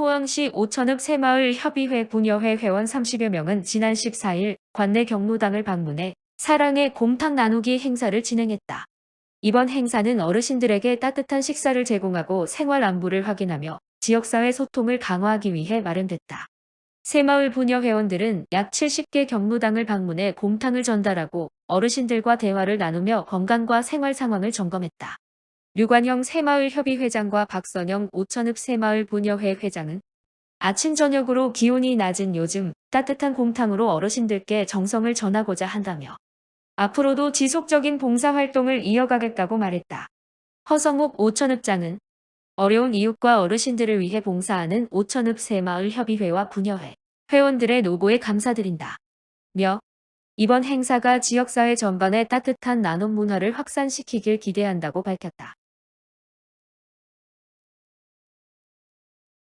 포항시 오천읍 새마을 협의회 부녀회 회원 30여 명은 지난 14일 관내 경로당을 방문해 사랑의 곰탕 나누기 행사를 진행했다. 이번 행사는 어르신들에게 따뜻한 식사를 제공하고 생활 안부를 확인하며 지역사회 소통을 강화하기 위해 마련됐다. 새마을 부녀 회원들은 약 70개 경로당을 방문해 곰탕을 전달하고 어르신들과 대화를 나누며 건강과 생활 상황을 점검했다. 류관형 새마을협의 회장과 박선영 오천읍 새마을 부녀회 회장은 아침 저녁으로 기온이 낮은 요즘 따뜻한 곰탕으로 어르신들께 정성을 전하고자 한다며 앞으로도 지속적인 봉사활동을 이어가겠다고 말했다. 허성욱 오천읍장은 어려운 이웃과 어르신들을 위해 봉사하는 오천읍 새마을협의회와 부녀회 회원들의 노고에 감사드린다. 며 이번 행사가 지역사회 전반에 따뜻한 나눔 문화를 확산시키길 기대한다고 밝혔다.